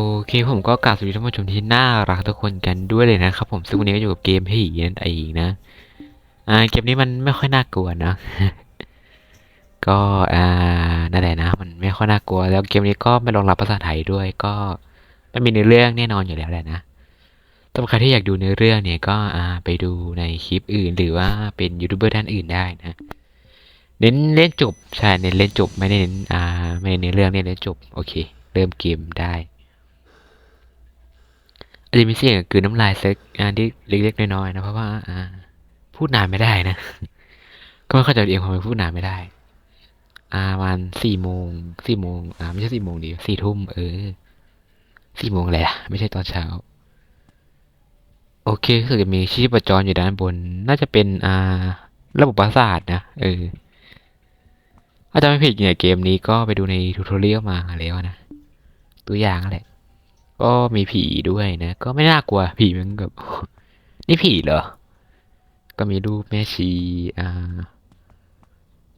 โอเคผมก็กราบสวัสดีท่านผู้ชมที่น่ารักทุกคนกันด้วยเลยนะครับผมซึ่งวันนี้ก็อยู่กับเกมผีนั่นเองนะ อ่าเกมนี้มันไม่ค่อยน่ากลัวนะ ก็อ่านั่นแหละนะ มันไม่ค่อยน่ากลัว แล้วเกมนี้ก็ไม่รองรับภาษาไทยด้วยก็ไม่มีเนื้อเรื่องแน่นอนอยู่แล้วแหละนะสำหรับใครที่อยากดูเนื้อเรื่องเนี่ยก็อ่าไปดูในคลิปอื่น หรือว่าเป็นยูทูบเบอร์ท่านอื่นได้นะเน้นเล่นจบใช่เน้นเล่นจบไม่ได้เน้นอ่าไม่เน้นเรื่องเน้นเล่นจบโอเค เริ่มเกมได้ อาจจะมีเสียงกลืนน้ำลายเล็กอ่าที่เล็กๆน้อยๆนะเพราะว่าอ่าพูดนานไม่ได้นะ ก็ไม่เข้าใจเองทำไมพูดนานไม่ได้ อ่าวันสี่โมงสี่โมงอ่าไม่ใช่สี่โมงดิสี่ทุ่มเออสี่โมงแหละไม่ใช่ตอนเช้า โอเคคือจะมีชีพจรอยู่ด้านบน น่าจะเป็นอ่า ระบบประสาทนะเออถ้าจะไม่ผิดเนี่ยเกมนี้ก็ไปดูในทูทอเรียลมาแล้วนะ ตัวอย่างแหละ ก็มีผีด้วยนะ ก็ไม่น่ากลัว ผีมันแบบนี่ผีเหรอ ก็มีรูปแม่ชีอ่า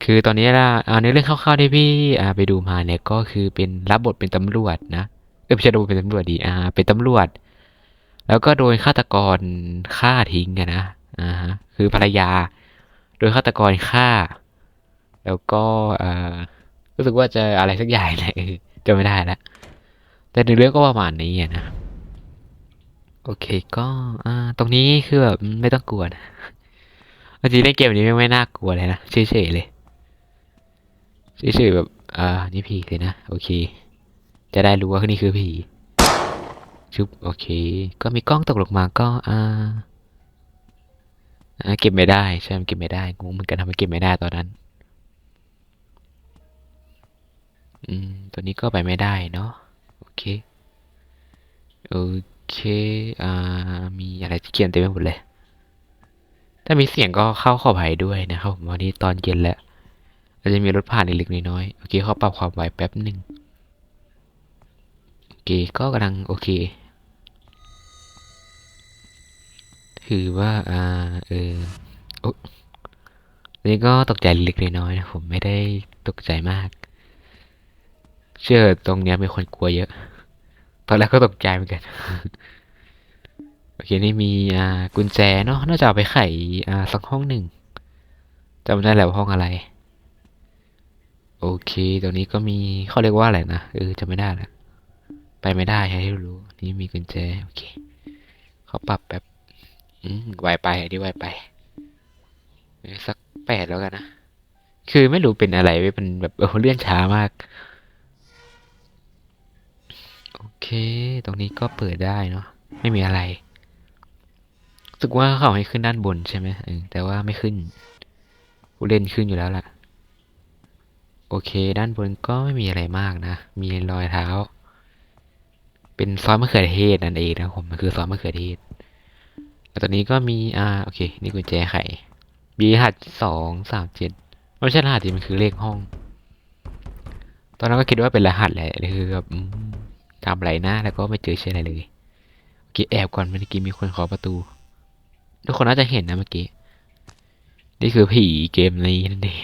คือตอนนี้ละอ่าในเรื่องคร่าวๆที่พี่อ่าไปดูมาเนี่ยก็คือเป็นรับบทเป็นตำรวจนะเออไม่ใช่ดูเป็นตำรวจดีอ่า เป็นตำรวจ แล้วก็โดนฆาตกรฆ่าทิ้งอะนนะอ่าคือภรรยา โดยฆาตกรฆ่า แล้วก็อ่ารู้สึกว่าจะอะไรสักอย่างแหละเออจำไม่ได้แล้ว แต่ในเรื่องก็ประมาณนี้นะโอเคก็อ่าตรงนี้คือแบบไม่ต้องกลัวนะจริงๆเล่นเกมนี้ไม่ไม่น่ากลัวเลยนะเฉยๆเลยเฉยๆแบบอ่านี่ผีเลยนะโอเค จะได้รู้ว่านี่คือผีชุบโอเค ก็มีกล้องตกลงมาก็อ่าเก็บไม่ได้ใช่ไหมเก็บไม่ได้งงเหมือนกันทำไมเก็บไม่ได้ตอนนั้น อืมตัวนี้ก็ไปไม่ได้เนาะ เค โอเค อ่า มีอะไรที่เขียนเต็มไปหมดเลย ถ้ามีเสียงก็เข้าขออภัยด้วยนะครับผมวันนี้ตอนเย็นแล้วอาจจะมีรถผ่านเล็กๆน้อยๆโอเคเขาปรับความไวแป๊บหนึ่งโอเคก็กำลังโอเคถือว่า อ่า เออโอ้นี่ก็ตกใจเล็กๆน้อยๆนะผมไม่ได้ตกใจมาก เชื่อตรงเนี้ยมีคนกลัวเยอะ ตอนแรกก็ตกใจเหมือนกัน โอเค นี่มีอ่ากุญแจเนาะ น่าจะเอาไปไขอ่าสักห้องหนึ่งจำไม่ได้แล้วห้องอะไร โอเค ตรงนี้ก็มีเขาเรียกว่าอะไรนะ เออจำไม่ได้ละไปไม่ได้ให้รู้ นี่มีกุญแจ โอเค เขาปรับแบบ อืมไวไปอันนี้ไวไป สักแปดแล้วกันนะ คือไม่รู้เป็นอะไรเว้ยมันแบบเออเลื่อนช้ามาก เค ตรงนี้ก็เปิดได้เนาะ ไม่มีอะไรสึกว่าเขาให้ขึ้นด้านบนใช่ไหมแต่ว่าไม่ขึ้นผู้เล่นขึ้นอยู่แล้วล่ะ โอเค ด้านบนก็ไม่มีอะไรมากนะ มีรอยเท้า เป็นซอสมะเขือเทศนั่นเองนะผม มันคือซอสมะเขือเทศแล้วตอนนี้ก็มี อ่า โอเค นี่กุญแจไขมีรหัสสองสามเจ็ดไม่ใช่รหัสที่มันคือเลขห้อง ตอนนั้นก็คิดว่าเป็นรหัสแหละ คือแบบ ทำไรนะแล้วก็ไม่เจอใช่อะไรเลยโอเคแอบก่อนเมื่อกี้มีคนขอประตู ทุกคนน่าจะเห็นนะเมื่อกี้ นี่คือผีเกมนี้นั่นเอง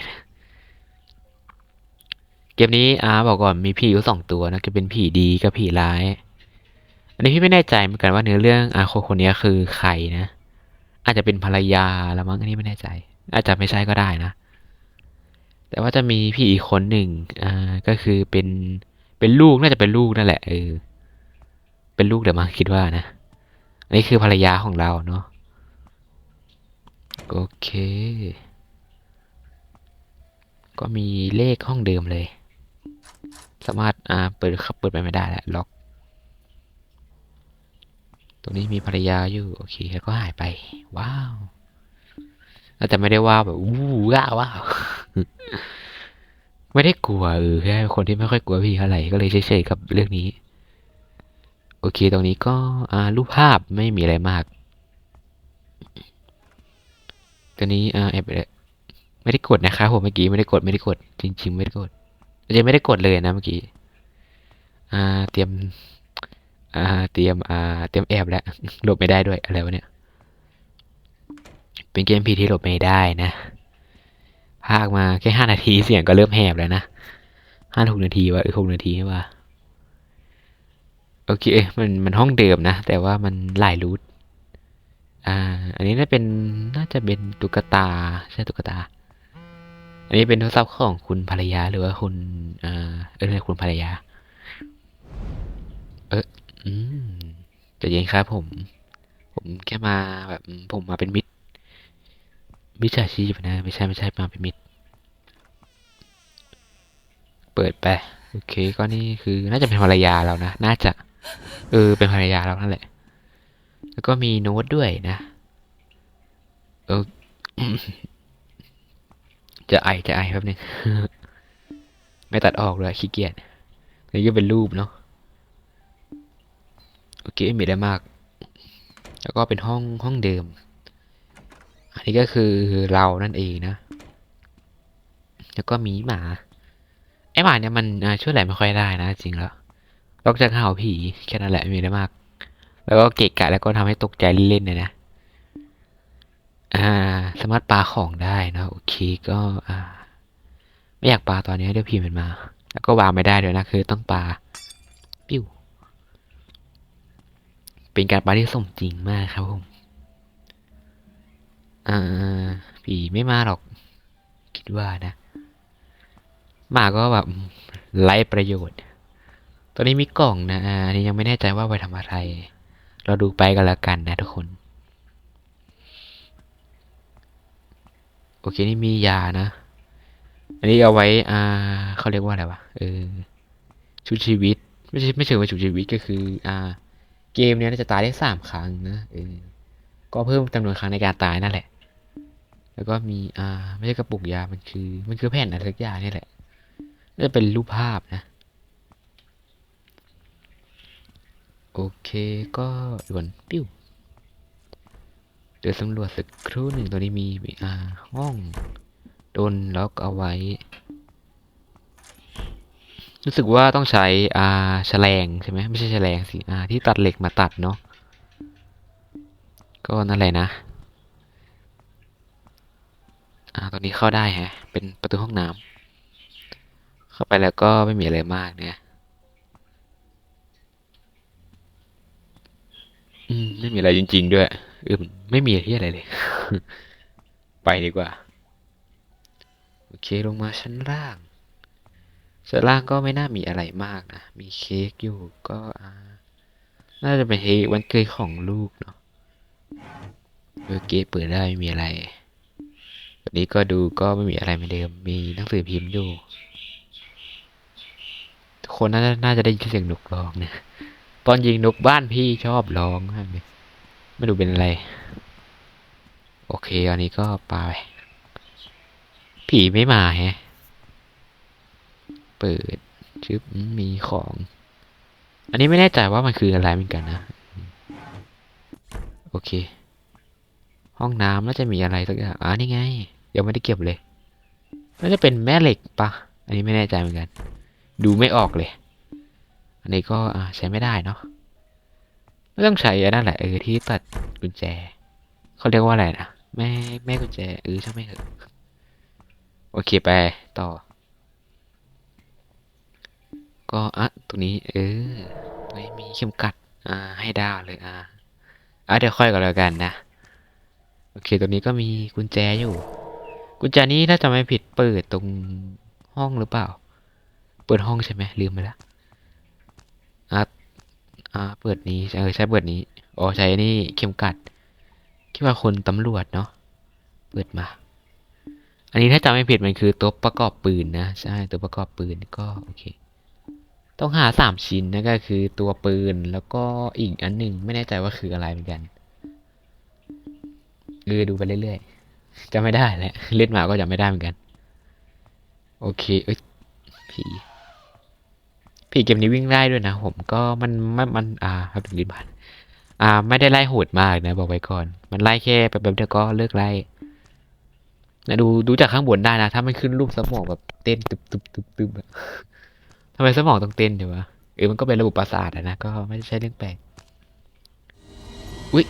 เกมนี้อ่าบอกก่อนมีผีอยู่สองตัวนะก็เป็นผีดีกับผีร้าย อันนี้พี่ไม่แน่ใจเหมือนกันว่าเนื้อเรื่องอาคนคนนี้คือใครนะ อาจจะเป็นภรรยาแล้วมั้งอันนี้ไม่แน่ใจ อาจจะไม่ใช่ก็ได้นะ แต่ว่าจะมีผีอีกคนหนึ่งอ่าก็คือเป็น เป็นลูกน่าจะเป็นลูกนั่นแหละเออเป็นลูกเดี๋ยวมาคิดว่านะอันนี้คือภรรยาของเราเนาะโอเค ก็มีเลขห้องเดิมเลย สามารถอ่าเปิดเปิดไปไม่ได้แล้วล็อก ตรงนี้มีภรรยาอยู่โอเคแล้วก็หายไป ว้าวแต่ไม่ได้ว้าวแบบอู้ว้าวว้าว ไม่ได้กลัวเออแค่คนที่ไม่ค่อยกลัวพี่เท่าไหร่ก็เลยเฉยๆกับเรื่องนี้ โอเคตรงนี้ก็อ่ารูปภาพไม่มีอะไรมาก ตัวนี้อ่าแอบไม่ได้กดนะครับผมเมื่อกี้ไม่ได้กดไม่ได้กด จริง ๆ ไม่ได้กดจะไม่ได้กดเลยนะเมื่อกี้อ่าเตรียมอ่าเตรียมอ่าเตรียมแอบแล้วหลบไม่ได้ด้วยอะไรวะเนี่ย เป็นเกมผีที่หลบไม่ได้นะ พากมาแค่ห้านาทีเสียงก็เริ่มแหบแล้วนะห้าหกนาทีวะเออหกนาทีใช่ปะโอเค มันมันห้องเดิมนะ แต่ว่ามันหลายรูทอ่า อันนี้น่าเป็นน่าจะเป็นตุ๊กตาใช่ตุ๊กตา อันนี้เป็นโทรศัพท์ของคุณภรรยาหรือว่าคุณอ่าเออไม่คุณภรรยา เอออืมจะเย็นครับผม ผมแค่มาแบบผมมาเป็นมิตร มิจฉาชีพนะ ไม่ใช่ไม่ใช่มาเป็นมิตรเปิดไป โอเค ก็นี่คือน่าจะเป็นภรรยาเรานะ น่าจะ เออ เป็นภรรยาเรานั่นแหละ แล้วก็มีโน้ตด้วยนะ เออ จะไอจะไอแป๊บนึง ไม่ตัดออกเลยขี้เกียจ นี่ก็เป็นรูปเนาะ โอเคไม่มีอะไรมาก แล้วก็เป็นห้องห้องเดิม อันนี้ก็คือเรานั่นเองนะ แล้วก็มีหมา ไอหมาเนี่ยมันช่วยอะไรไม่ค่อยได้นะจริงแล้วนอกจากเห่าผีแค่นั้นแหละไม่มีอะไรมาก แล้วก็เกะกะแล้วก็ทำให้ตกใจเล่นๆเนี่ยนะ อ่า สามารถปาของได้นะโอเคก็อ่า ไม่อยากปาตอนนี้เดี๋ยวผีมันมา แล้วก็วางไม่ได้ด้วยนะคือต้องปาปิ้วเป็นการปาที่สมจริงมากครับผม อ่าผีไม่มาหรอก คิดว่านะมาก็แบบไร้ประโยชน์ ตอนนี้มีกล่องนะอันนี้ยังไม่แน่ใจว่าไปทำอะไร เราดูไปกันแล้วกันนะทุกคน โอเคนี่มียานะ อันนี้เอาไว้ อ่าเขาเรียกว่าอะไรวะ เออ ชุดชีวิต ไม่ใช่ไม่เชิงว่าชุดชีวิตก็คือ อ่า เกมเนี้ยจะตายได้สามครั้งนะ เออ ก็เพิ่มจำนวนครั้งในการตายนั่นแหละ แล้วก็มีอ่าไม่ใช่กระปุกยา มันคือ มันคือแผ่นอะไรสักอย่างนี่แหละน่าจะเป็นรูปภาพนะ โอเคก็ด่วนปิ้วเดี๋ยวสำรวจสักครู่หนึ่งตัวนี้มีอ่าห้องโดนล็อกเอาไว้ รู้สึกว่าต้องใช้อ่าแฉลงใช่ไหมไม่ใช่แฉลงสิอ่าที่ตัดเหล็กมาตัดเนาะก็นั่นแหละนะ อ่าตอนนี้เข้าได้แฮะ เป็นประตูห้องน้ำเข้าไปแล้วก็ไม่มีอะไรมากเนี่ยอืมไม่มีอะไรจริง ๆ ด้วยเออไม่มีที่อะไรเลย ไปดีกว่า โอเคลงมาชั้นล่างชั้นล่างก็ไม่น่ามีอะไรมากนะ มีเค้กอยู่ก็อ่าน่าจะเป็นเค้กวันเกิดของลูกเนาะเออเกตเปิดได้ไม่มีอะไร แบบนี้ก็ดูก็ไม่มีอะไรเหมือนเดิม มีหนังสือพิมพ์อยู่ ทุกคนน่าจะน่าจะได้ยินเสียงนกร้องเนี่ยตอนยิงนกบ้านพี่ชอบร้องมากเลยไม่รู้เป็นอะไร โอเค อันนี้ก็ปาไป ผีไม่มาแฮะ เปิดชึบมีของ อันนี้ไม่แน่ใจว่ามันคืออะไรเหมือนกันนะ โอเคห้องน้ำน่าจะมีอะไรสักอย่างอ่านี่ไง ยังไม่ได้เก็บเลยน่าจะเป็นแม่เหล็กปะอันนี้ไม่แน่ใจเหมือนกัน ดูไม่ออกเลย อันนี้ก็ใช้ไม่ได้เนาะไม่ต้องใช้นนั่นแหละเออที่ตัดกุญแจเขาเรียกว่าอะไรนะแม่แม่กุญแจเออช่างไม่เถอะโอเคไปต่อ ก็อะตรงนี้ เออไม่มีเข็มกัดอ่าให้ดาวเลยอ่าอะเดี๋ยวค่อยกันแล้วกันนะ โอเคตรงนี้ก็มีกุญแจอยู่ กุญแจนี้ถ้าจำไม่ผิดเปิดตรงห้องหรือเปล่า เปิดห้องใช่ไหมลืมไปแล้วอะอ่าเปิดนี้เออใช้เปิดนี้อ๋อใช้นี่เข็มกัด คิดว่าคนตำรวจเนาะเปิดมา อันนี้ถ้าจำไม่ผิดมันคือตัวประกอบปืนนะใช่ตัวประกอบปืนก็โอเค ต้องหาสามชิ้นนะก็คือตัวปืนแล้วก็อีกอันหนึ่งไม่แน่ใจว่าคืออะไรเหมือนกันเออดูไปเรื่อยๆ จะไม่ได้แหละเล่นมาก็จะไม่ได้เหมือนกัน โอเค เอ้ยผีผีเกมนี้วิ่งได้ด้วยนะ ผมก็มันมันมัน อ่าครับถึงลิ้นผ่านอ่า ไม่ได้ไล่โหดมากนะ บอกไว้ก่อน มันไล่แค่แป๊บเดียวก็เลิกไล่นะดูดูจากข้างบนได้นะ ถ้ามันขึ้นรูปสมองแบบเต้นตึบตึบตึบตึบทำไมสมองต้องเต้นเดี๋ยววะเออมันก็เป็นระบบประสาทนะก็ไม่ใช่เรื่องแปลกอุ้ย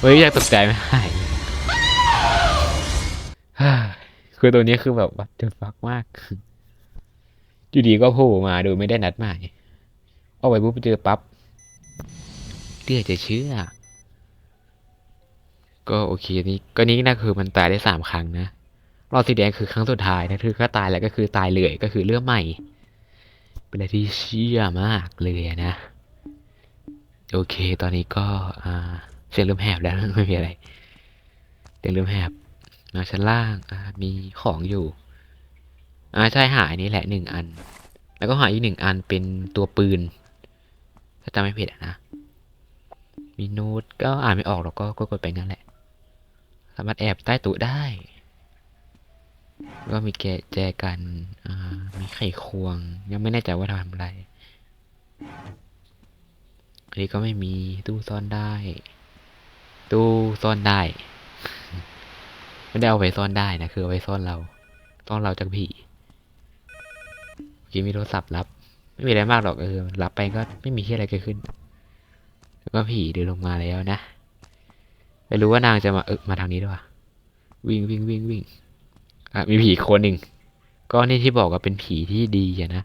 เฮ้ยอยากตกใจไหมหาย คือตัวนี้คือแบบว่าจะฟักมากอยู่ดีก็โผล่มาโดยไม่ได้นัดหมายเอาไว้ปุ๊บเจอปั๊บเลือจะเชื่อ ก็โอเคนี่ก็นี้นะคือมันตายได้สามครั้งนะรอบสีแดงคือครั้งสุดท้ายนะคือก็ตายแล้วก็คือตายเลยก็คือเรื่องใหม่ เป็นอะไรที่เชื่อมากเลยนะ โอเค ตอนนี้ก็อ่าเสียงเริ่มแหบแล้วไม่มีอะไรเสียงเริ่มแหบ มาชั้นล่างอ่ามีของอยู่อ่าใช่หายนี่แหละหนึ่งอัน แล้วก็หายอีกหนึ่งอันเป็นตัวปืน ถ้าจำไม่ผิดนะ มีโน้ตก็อ่านไม่ออกหรอกก็ก็กดไปงั้นแหละ สามารถแอบใต้ตู้ได้ ก็มีแกแจกันอ่ามีไขควง ยังไม่แน่ใจว่าทำอะไรอันนี้ก็ไม่มีตู้ซ่อนได้ ตู้ซ่อนได้ ไม่ได้เอาไว้ซ่อนได้นะ คือเอาไว้ซ่อนเรา ซ่อนเราจากผีเมื่อกี้มีโทรศัพท์รับ ไม่มีอะไรมากหรอกเออรับไปก็ไม่มีที่อะไรเกิดขึ้น แล้วก็ผีเดินลงมาแล้วนะ ไม่รู้ว่านางจะมาเออมาทางนี้ด้วยวิ่งวิ่งวิ่งวิ่ง อะมีผีคนหนึ่ง ก็นี่ที่บอกว่าเป็นผีที่ดีอะนะ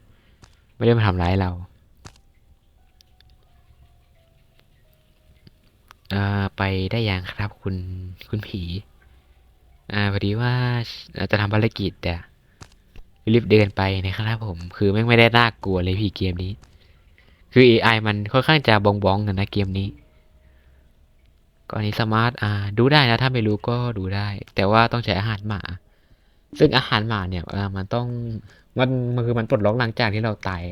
ไม่ได้มาทำร้ายเราอ่าไปได้ยังครับคุณคุณผี อ่าพอดีว่าจะทำภารกิจแต่รีบเดินไปนะครับผม คือไม่ไม่ได้น่ากลัวเลยพี่เกมนี้ คือ AI มันค่อนข้างจะบองบองกันนะเกมนี้ก็อันนี้สมารถอ่าดูได้นะ ถ้าไม่รู้ก็ดูได้ แต่ว่าต้องใช้อาหารหมา ซึ่งอาหารหมาเนี่ยอ่ามันต้องมันมันคือมันปลดล็อกหลังจากที่เราตาย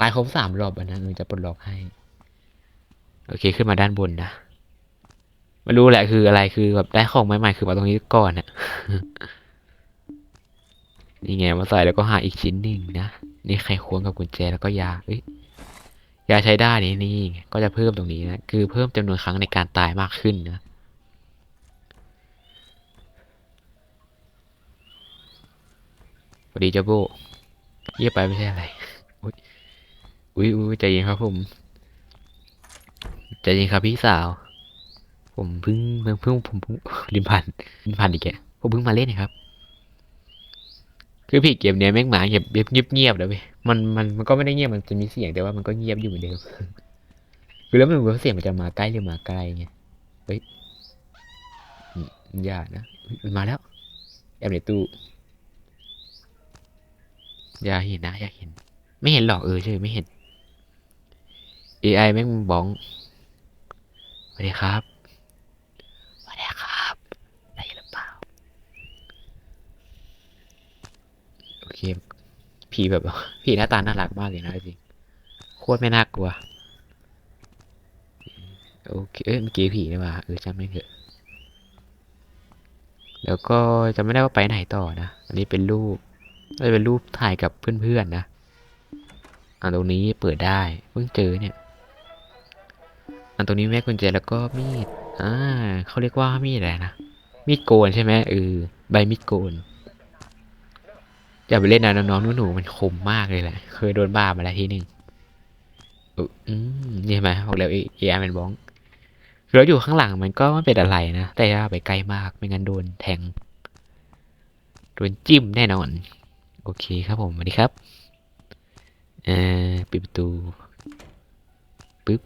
ตายครบสามรอบอะนะมันจะปลดล็อกให้ โอเคขึ้นมาด้านบนนะ ไม่รู้แหละคืออะไรคือแบบได้ของใหม่ๆคือมาตรงนี้ก่อนอะนี่ไงมาใส่แล้วก็หาอีกชิ้นหนึ่งนะนี่ไขควงกับกุญแจแล้วก็ยาเอ้ยยาใช้ได้นี่นี่ก็จะเพิ่มตรงนี้นะคือเพิ่มจำนวนครั้งในการตายมากขึ้นนะสวัสดีเจ้าโบเยี่ยไปไม่ใช่อะไรอุ้ยอุ้ยอุ้ยใจเย็นครับผมใจเย็นครับพี่สาว ผมเพิ่งเพิ่งเพิ่งผมเพิ่งลิมพันลิมพันอีกแกผมเพิ่งมาเล่นนะครับ คือพี่เกมเนี้ยแม่งหมาเงียบเงียบเงียบเงียบเลยเว้ยมันมันมันก็ไม่ได้เงียบมันจะมีเสียงแต่ว่ามันก็เงียบอยู่เหมือนเดิมคือแล้วมันรู้เสียงมันจะมาใกล้หรือมาไกลไงเฮ้ยอย่านะมันมาแล้วแอบในตู้อย่าเห็นนะอย่าเห็น ไม่เห็นหรอกเออใช่ไม่เห็น AI แม่งบ้องสวัสดีครับสวัสดีครับได้ยินหรือเปล่า โอเค ผีแบบผีหน้าตาน่ารักมากเลยนะจริงโคตรไม่น่ากลัวโอเคเอ้ยเมื่อกี้ผีนี่ว่าเออจำไม่เถอะแล้วก็จะไม่ได้ว่าไปไหนต่อนะ อันนี้เป็นรูปน่าจะเป็นรูปถ่ายกับเพื่อนๆนะอันตรงนี้เปิดได้เพิ่งเจอเนี่ย อันตรงนี้แม่กุญแจแล้วก็มีดอ่าเขาเรียกว่ามีดอะไรนะมีดโกนใช่ไหมเออใบมีดโกน อย่าไปเล่นนะน้องๆหนูๆมันคมมากเลยแหละเคยโดนบ้ามาแล้วทีหนึ่งอืมนี่ไหมบอกแล้วเอไอมันบ้องคือเราอยู่ข้างหลังมันก็ไม่เป็นอะไรนะ แต่อย่าไปใกล้มากไม่งั้นโดนแทง โดนจิ้มแน่นอน โอเคครับผมสวัสดีครับเอ่อปิดประตูปึ๊บ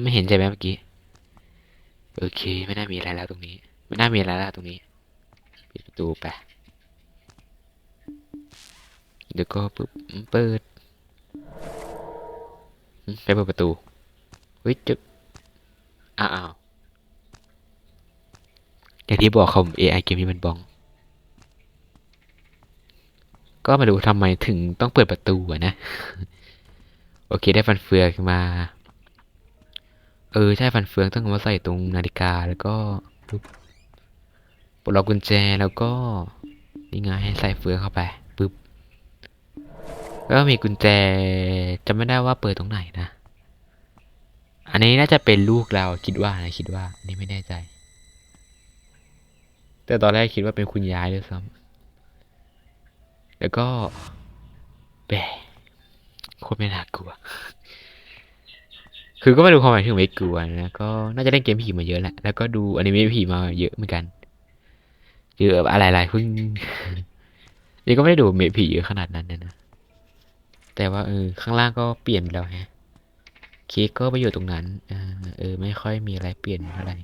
ไม่เห็นใช่ไหมเมื่อกี้โอเค ไม่น่ามีอะไรแล้วตรงนี้ ไม่น่ามีอะไรแล้วตรงนี้ ปิดประตูไป เดี๋ยวก็ปึ๊บเปิดไปเปิดประตูเฮ้ยจึ๊บอ้าวอย่างที่บอกคอม AI เกมนี้มันบอง ก็มาดูทำไมถึงต้องเปิดประตูอะนะ โอเคได้ฟันเฟืองมา เออ ใช่ฟันเฟืองต้องมาใส่ตรงนาฬิกาแล้วก็ปึ๊บปลดล็อกกุญแจแล้วก็ นี่ไงให้ใส่เฟืองเข้าไป แล้วก็มีกุญแจจำไม่ได้ว่าเปิดตรงไหนนะ อันนี้น่าจะเป็นลูกเราคิดว่านะคิดว่าอันนี่ไม่แน่ใจ แต่ตอนแรกคิดว่าเป็นคุณยายด้วยซ้ำแล้วก็แบโคตรไม่น่ากลัว คือก็ไม่รู้ความหมายถึงไม่กลัวนะก็น่าจะเล่นเกมผีมาเยอะแหละ แล้วก็ดูอนิเมะผีมาเยอะเหมือนกันเยอะอะไรๆเพิ่งยังก็ไม่ได้ดูเมะผีเยอะขนาดนั้นนะ แต่ว่าเออข้างล่างก็เปลี่ยนแล้วฮะเค้กก็ไปอยู่ตรงนั้นอ่าเออ ไม่ค่อยมีอะไรเปลี่ยนเท่าไหร่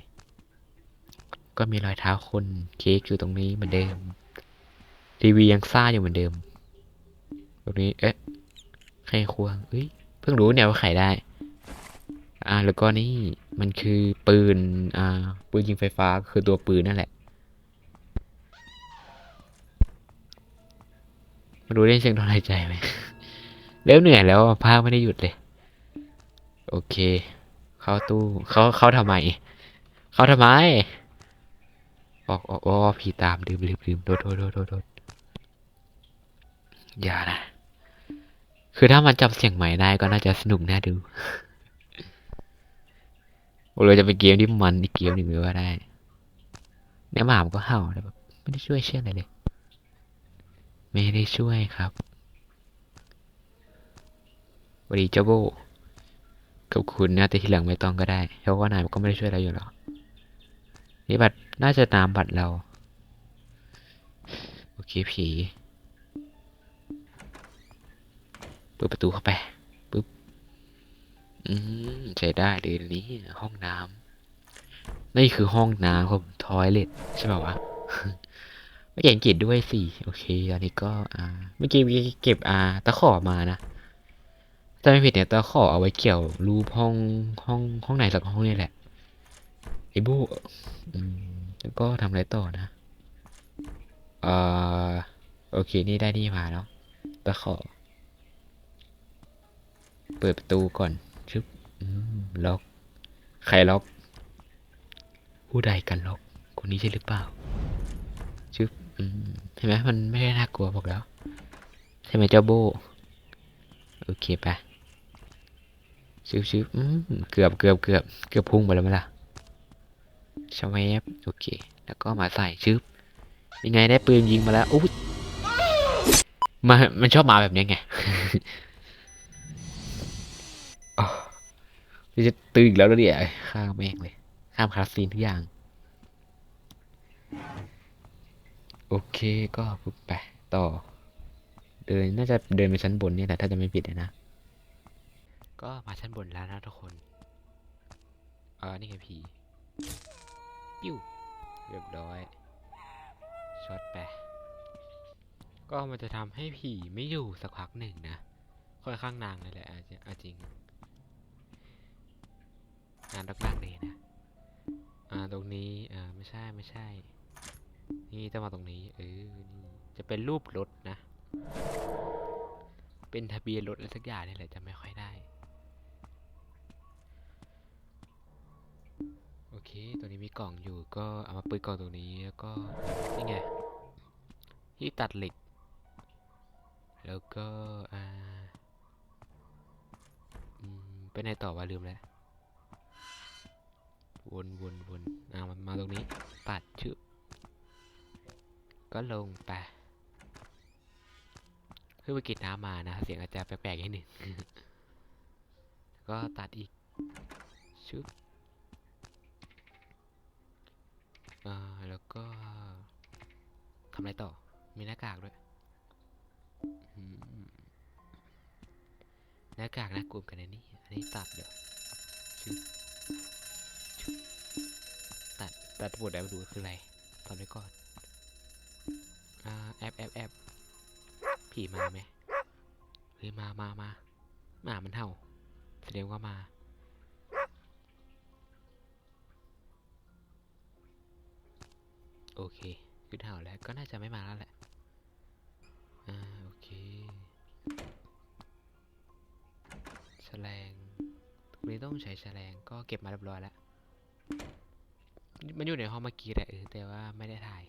ก็มีรอยเท้าคนเค้กอยู่ตรงนี้เหมือนเดิม ทีวียังซ่าอยู่เหมือนเดิม ตรงนี้ เอ๊ะไขควงเอ้ย เพิ่งรู้เนี่ยว่าไขได้ อ่า แล้วก็นี่ มันคือปืน อ่า ปืนยิงไฟฟ้า คือตัวปืนนั่นแหละมาดูได้เสียงถอนหายใจไหม เริ่มเหนื่อยแล้วภาคไม่ได้หยุดเลย โอเค เข้าตู้เขาเขาทำไม เขาทำไม ออกออกออกผีตามลืมลืมลืมโดดโดดโดดโดดโดดอย่านะ คือถ้ามันจำเสียงใหม่ได้ก็น่าจะสนุกน่าดูโอ้เลยจะเป็นเกมที่มันอีกเกมหนึ่งเลยว่าได้ เนี่ยหมามันก็เห่าแต่แบบไม่ได้ช่วยเชื่ออะไรเลย ไม่ได้ช่วยครับ วัสดีเจ้าโบกับคุณนะแต่ทีหลังไม่ต้องก็ได้ เพราะว่านายก็ไม่ได้ช่วยเราอยู่หรอกนี่บัตรน่าจะตามบัตรเรา โอเคผีเปิดประตูเข้าไปปุ๊บอืมใช้ได้เลยนนี้ห้องน้ำนี่คือห้องน้ำครับทอยเล็ตใช่ป่าวะไม่เก่งกิจด้วยสิ โอเคอันนี้ก็ อ่าเมื่อกี้เมื่อกี้เก็บ อ่า ตะขอมานะ ถ้าไม่ผิดเนี่ยตะขอเอาไว้เกี่ยวรูปห้องห้องห้องไหนสักห้องนี่แหละไอ้บูอืมแล้วก็ทำอะไรต่อนะเอ่อโอเคนี่ได้นี่มาเนาะตะขอ เปิดประตูก่อนชึบล็อกใครล็อก ผู้ใดกันล็อก คนนี้ใช่หรือเปล่าชึบเห็นไหมมันไม่ได้น่ากลัวบอกแล้ว ใช่ไหมเจ้าโบ โอเคไป ชึบชึบอืมเกือบเกือบเกือบเกือบพุ่งไปแล้วไหมล่ะชวบโอเค แล้วก็มาใส่ชึบยังไงได้ปืนยิงมาแล้วอู้มามันชอบมาแบบนี้ไงอ๋อนี่จะตื่นอีกแล้วนะเนี่ยข้ามแม่งเลย ข้ามคาสซีนทุกอย่าง โอเคก็ปุ๊บไปต่อ เดินน่าจะเดินไปชั้นบนนี่แหละถ้าจะไม่ผิดนะ ก็มาชั้นบนแล้วนะทุกคนเออนี่ไงผีปิ้วเรียบร้อยช็อตไปก็มันจะทำให้ผีไม่อยู่สักพักหนึ่งนะค่อนข้างนานเลยแหละอาจจะจริงงานรักๆเลยนะอ่าตรงนี้อ่าไม่ใช่ไม่ใช่ นี่ต้องมาตรงนี้เออนี่จะเป็นรูปรถนะ เป็นทะเบียนรถอะไรสักอย่างนี่แหละจะไม่ค่อยได้ โอ เค ตัวนี้มีกล่องอยู่ก็เอามาเปิดกล่องตรงนี้แล้วก็นี่ไงที่ตัดเหล็ก แล้วก็อ่าอืมไปไหนต่อวะลืมแล้ววนวนวนอ่ามันมาตรงนี้ปัดชื่อก็ลงไปเพื่อไปกินน้ำมานะ เสียงอาจจะแปลกๆนิดนึงก็ตัดอีกชึบ อ่าแล้วก็ทำอะไรต่อ มีหน้ากากด้วยหน้ากากนะกลุ่มกันในนี้อันนี้ตัดเดี๋ยวตัดตัดบทแล้ดูคืออะไรทำไว้ก่อนอ่าแอบแอบแอบผีมาไหมเฮ้ยมามามาหมามันเห่าแสดงว่ามา โอเคคือเห่าแล้วก็น่าจะไม่มาแล้วแหละ อ่า โอเคแฉลงตรงนี้ต้องใช้แฉลงก็เก็บมาเรียบร้อยแล้ว มันอยู่ในห้องเมื่อกี้แหละแต่ว่าไม่ได้ถ่าย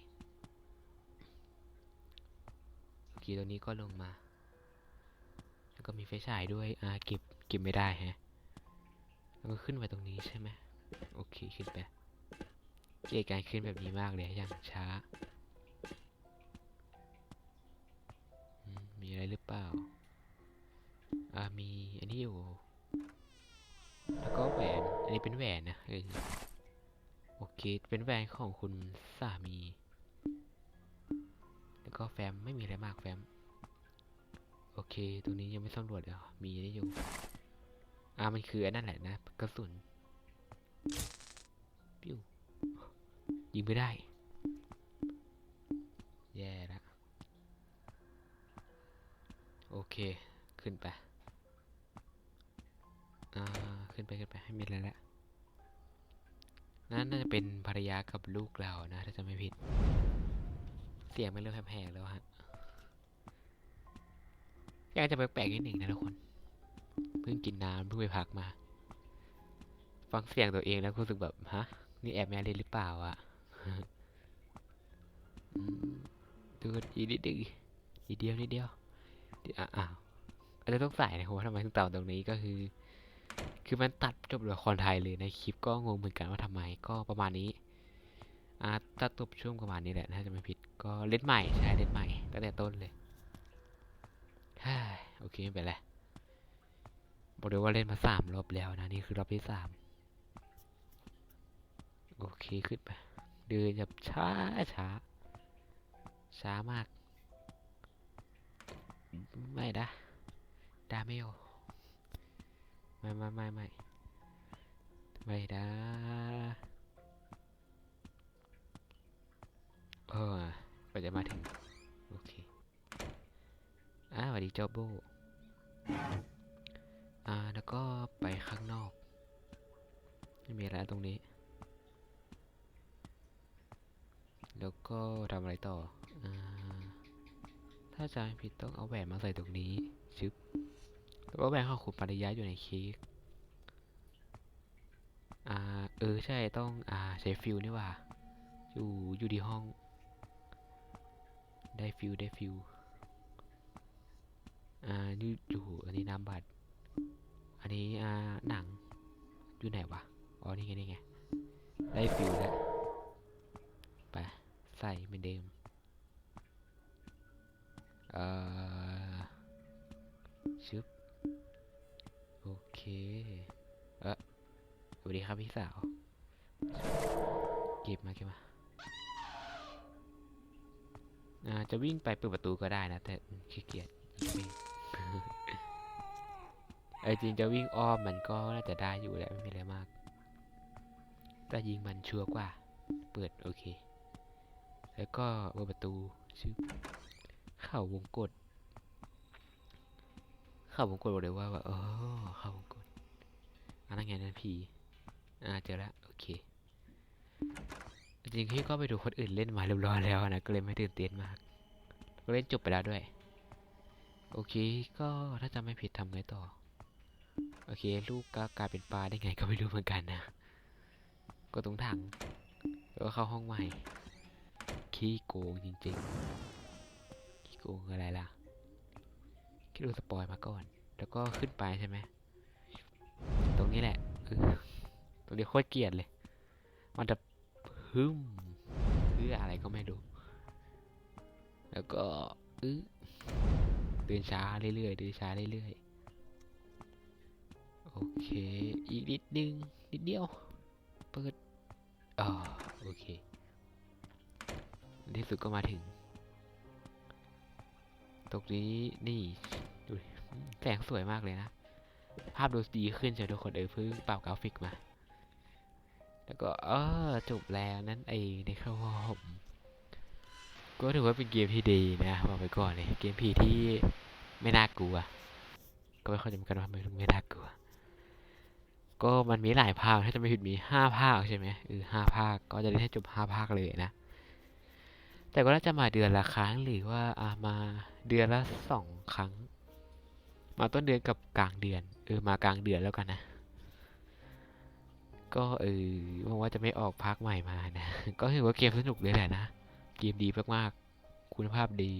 โอเคตัวนี้ก็ลงมา แล้วก็มีไฟฉายด้วย อ่า เก็บ เก็บไม่ได้ฮะแล้วก็ขึ้นไปตรงนี้ใช่ไหมโอเค ขึ้นไป เกลียดการขึ้นแบบนี้มากเลยอย่างช้า มีอะไรหรือเปล่า อ่า มีอันนี้อยู่ แล้วก็แหวน อันนี้เป็นแหวนนะเออโอเค เป็นแหวนของคุณสามี แล้วก็แฟ้มไม่มีอะไรมากแฟ้ม โอเค ตรงนี้ยังไม่สำรวจเลยมีนี่อยู่ อ่า มันคืออันนั่นแหละนะ กระสุนปิ้ว ยิงไม่ได้ แย่ละโอเค ขึ้นไป อ่า ขึ้นไปขึ้นไปให้มิดแล้วแหละนั่นน่าจะเป็นภรรยากับลูกเรานะ ถ้าจะไม่ผิด เสียงไมันเริ่มแหบๆแล้วฮะอยากจะแปลกๆนิดหนึ่งนะทุกคน เพิ่งกินน้ำเพิ่งไปพักมา ฟังเสียงตัวเองแล้วรู้สึกแบบ ฮะ นี่แอบแม่เล่นหรือเปล่าอะ ดูอีกนิดนึงอีกเดียวนิดเดียวเดี๋ยวอ้าวอาจจะต้องใส่นะครับว่าทำไมถึงเต่าตรงนี้ก็คือ คือมันตัดจบละครไทยเลยในคลิปก็งงเหมือนกันว่าทำไมก็ประมาณนี้อ่าตัดจบช่วงประมาณนี้แหละถ้าจะไม่ผิดก็เล่นใหม่ใช่เล่นใหม่ตั้งแต่ต้นเลยฮ่าโอเคไม่เป็นไรบอกเลยว่าเล่นมาสามรอบแล้วนะนี่คือรอบที่สามโอเคขึ้นไป เดินแบบช้าช้าช้ามาก ไม่นะดาไม่โอไม่ไม่ไม่ไม่ไม่นะเออก็จะมาถึง โอเคอ่าสวัสดีเจ้าโบอ่า แล้วก็ไปข้างนอก ไม่มีอะไรตรงนี้ แล้วก็ทำอะไรต่ออถ้าจำผิดต้องเอาแหวนมาใส่ตรงนี้ชึบแล้วก็แหวนของคุณปริยะอยู่ในเค้กอ่าเออใช่ต้องอ่าใช้ฟิวนี่ว่าอยู่อยู่ที่ห้อง ได้ฟิวได้ฟิวอ่านี่อยู่อันนี้น้ำบัตรอันนี้อ่าหนังอยู่ไหนวะอ๋อนี่ไงนี่ไงได้ฟิวแล้ว ใส่เหมือนเดิม เอ่อชึบ โอเค เออสวัสดีครับพี่สาว เก็บมาเก็บมาอ่าจะวิ่งไปเปิดประตูก็ได้นะ แต่ขี้เกียจวิ่งเออจริงจะวิ่งอ้อมมันก็น่าจะได้อยู่แหละไม่มีอะไรมาก แต่ยิงมันชัวร์กว่า เปิดโอเค แล้วก็เปิดประตูชื่อเข้าวงกดเข้าวงกดบอกเลยว่าว่าเออเข้าวงกดอันนั้นไงนั่นพีอ่าเจอแล้วโอเคจริงๆพี่ก็ไปดูคนอื่นเล่นมาเรียบร้อยแล้วนะก็เลยไม่ตื่นเต้นมากก็เล่นจบไปแล้วด้วย โอเคก็ถ้าจำไม่ผิดทำไงต่อ โอเค ลูกก็กลายเป็นปลาได้ไงก็ไม่รู้เหมือนกันนะ ก็ตรงถังแล้วก็เข้าห้องใหม่ ขี้โกงจริงๆ ขี้โกงอะไรล่ะ คิดดูสปอยมาก่อน แล้วก็ขึ้นไปใช่ไหม ตรงนี้แหละตรงนี้โคตรเกลียดเลย มันจะพึ่มเพื่ออะไรก็ไม่รู้ แล้วก็อือเดินช้าเรื่อยๆเดินช้าเรื่อยๆ โอเค อีกนิดนึง นิดเดียว เปิดอ่าโอเค ที่สุดก็มาถึง ตรงนี้นี่ดูแสงสวยมากเลยนะ ภาพดูดีขึ้นใช่ไหมทุกคนเออเพิ่งปรับกราฟิกมา แล้วก็เออจบแล้วนั่นเองนะครับผมก็ถือว่าเป็นเกมที่ดีนะบอกไปก่อนเลยเกมผีที่ไม่น่ากลัว ก็ไม่เข้าใจมือนกันว่าไมถึงไม่น่ากลัว ก็มันมีหลายภาคถ้าจะไม่ผิดมีห้าภาคใช่ไหมเออห้าภาคก็จะได้ให้จบห้าภาคเลยนะ แต่ก็น่าจะมาเดือนละครั้งหรือว่าอามาเดือนละสองครั้ง มาต้นเดือนกับกลางเดือน เออมากลางเดือนแล้วกันนะ ก็เออหวังว่าจะไม่ออกภาคใหม่มานะ ก็ถือว่าเกมสนุกเลยแหละนะ เกมดีมากๆ คุณภาพดี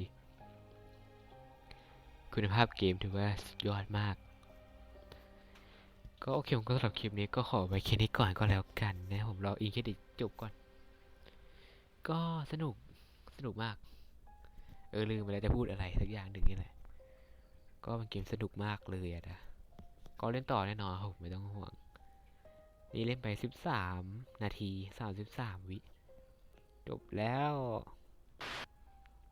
คุณภาพเกมถือว่าสุดยอดมากก็โอเคผมก็สำหรับคลิปนี้ก็ขอไปแค่นี้ก่อนก็แล้วกันนะผมรออีกแค่ดิจบก่อน ก็สนุก สนุกมาก เออลืมไปแล้วจะพูดอะไรสักอย่างหนึ่งนี่แหละ ก็เป็นเกมสนุกมากเลยอะนะก็เล่นต่อแน่นอนผมไม่ต้องห่วง นี่เล่นไปสิบสามนาทีสามสิบสามวิ จบแล้ว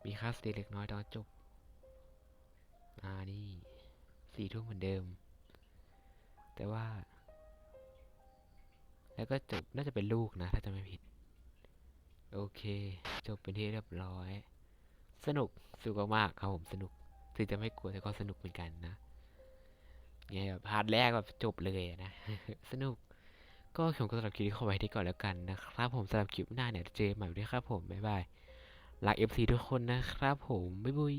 มีค่าสเตย์เล็กน้อยตอนจบอ่านี่สี่ทุ่มเหมือนเดิม แต่ว่า แล้วก็จบน่าจะเป็นลูกนะ ถ้าจะไม่ผิด โอเค จบเป็นที่เรียบร้อย สนุกสนุกมากครับผมสนุกถึงจะไม่กลัวแต่ก็สนุกเหมือนกันนะเนี่ยแบบพาร์ทแรกแบบจบเลยนะ สนุก ก็ผมก็สำหรับคลิปนี้เข้าไว้ที่ก่อนแล้วกันนะครับ ผมสำหรับคลิปหน้าเนี่ยเจอกันใหม่ด้วยครับผมบ๊ายบายรักเอฟซีทุกคนนะครับผมบ๊ายบาย